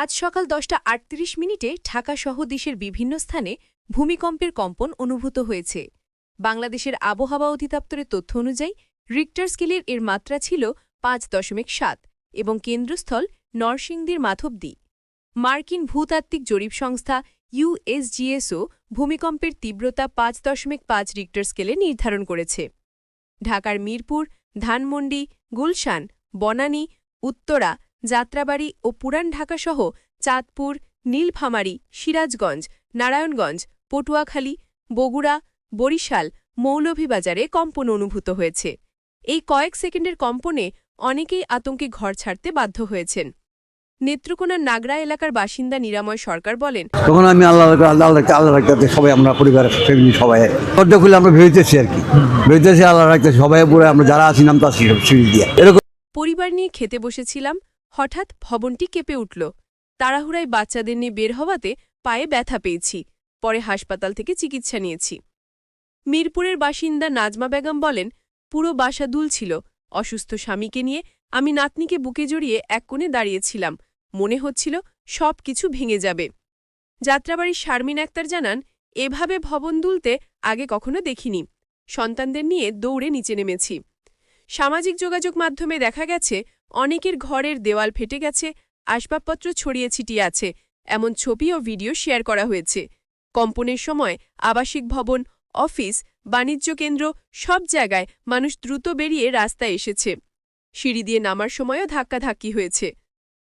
আজ সকাল দশটা আটত্রিশ মিনিটে ঢাকাসহ দেশের বিভিন্ন স্থানে ভূমিকম্পের কম্পন অনুভূত হয়েছে। বাংলাদেশের আবহাওয়া অধিদপ্তরের তথ্য অনুযায়ী রিক্টার স্কেলের এর মাত্রা ছিল পাঁচ দশমিক সাত এবং কেন্দ্রস্থল নরসিংদীর মাধবদী। মার্কিন ভূতাত্ত্বিক জরিপ সংস্থা ইউএসজিএসও ভূমিকম্পের তীব্রতা পাঁচ দশমিক পাঁচ রিক্টার স্কেলে নির্ধারণ করেছে। ঢাকার মিরপুর, ধানমন্ডি, গুলশান, বনানী, উত্তরা যাত্রাবাড়ি ও পুরান ঢাকাসহ চাঁদপুর নীলফামারী সিরাজগঞ্জ নারায়ণগঞ্জ পটুয়াখালী বগুড়া বরিশাল মৌলভীবাজারে কম্পন অনুভূত হয়েছে। এই কয়েক সেকেন্ডের কম্পনে অনেকেই আতঙ্কে ঘর ছাড়তে বাধ্য হয়েছেন। নেত্রকোনার নাগরা এলাকার বাসিন্দা নিরাময় সরকার বলেন তখন আমি আল্লাহ আল্লাহ রাখতে আল্লাহ রাখতে সবাই আমরা পরিবার ফ্যামিলি সবাই। দরজা খুলে আমরা ভেবেতেছি আর কি। ভেবেতেছি আল্লাহ রাখতে সবাই পুরো আমরা যারা আছি নাম পরিবার নিয়ে খেতে বসেছিলাম হঠাৎ ভবনটি কেঁপে উঠল। তাড়াহুড়ায় বাচ্চাদের নিয়ে বের হওয়াতে পায়ে ব্যথা পেয়েছি। পরে হাসপাতাল থেকে চিকিৎসা নিয়েছি। মিরপুরের বাসিন্দা নাজমা বেগম বলেন, পুরো বাসা দুলছিল। অসুস্থ স্বামীকে নিয়ে আমি নাতনিকে বুকে জড়িয়ে এক কোণে দাঁড়িয়েছিলাম। মনে হচ্ছিল সব কিছু ভেঙে যাবে। যাত্রাবাড়ির শারমিন আক্তার জানান, এভাবে ভবন দুলতে আগে কখনো দেখিনি। সন্তানদের নিয়ে দৌড়ে নিচে নেমেছি। সামাজিক যোগাযোগ মাধ্যমে দেখা গেছে অনেকের ঘরের দেওয়াল ফেটে গেছে, আসবাবপত্র ছড়িয়ে ছিটিয়ে আছে, এমন ছবি ও ভিডিও শেয়ার করা হয়েছে। কম্পনের সময় আবাসিক ভবন, অফিস, বাণিজ্য কেন্দ্র সব জায়গায় মানুষ দ্রুত বেরিয়ে রাস্তায় এসেছে। সিঁড়ি দিয়ে নামার সময়ও ধাক্কাধাক্কি হয়েছে।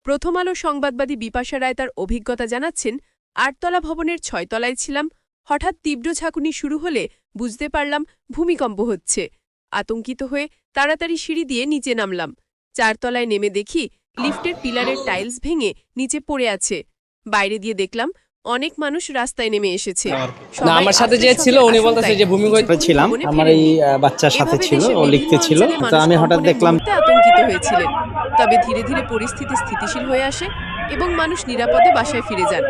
প্রথম আলো সংবাদবাদী বিপাশা রায় তার অভিজ্ঞতা জানাচ্ছেন, আটতলা ভবনের ছয়তলায় ছিলাম, হঠাৎ তীব্র ঝাঁকুনি শুরু হলে বুঝতে পারলাম ভূমিকম্প হচ্ছে। আতঙ্কিত হয়ে তাড়াতাড়ি সিঁড়ি দিয়ে নিচে নামলাম। চারতলায় নেমে দেখি লিফটের পিলারের টাইলস ভেঙে নিচে পড়ে আছে। বাইরে দিয়ে দেখলাম অনেক মানুষ রাস্তায় নেমে এসেছে। না আমার সাথে যে ছিল উনি বলতেছে যে ভূমিকম্প ছিলাম আমার এই বাচ্চার সাথে ছিল ও লিখতে ছিল তো আমি হঠাৎ দেখলাম আতঙ্কিত হয়েছিলেন। তবে ধীরে ধীরে পরিস্থিতি স্থিতিশীল হয়ে আসে এবং মানুষ নিরাপদে বাসায় ফিরে যান।